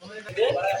তা-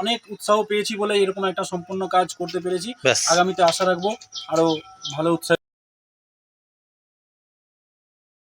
অনেক উৎসাহ পেয়েছি বলে এরকম একটা সম্পূর্ণ কাজ করতে পেরেছি। আগামীতে আশা রাখব আরও ভালো উৎসাহ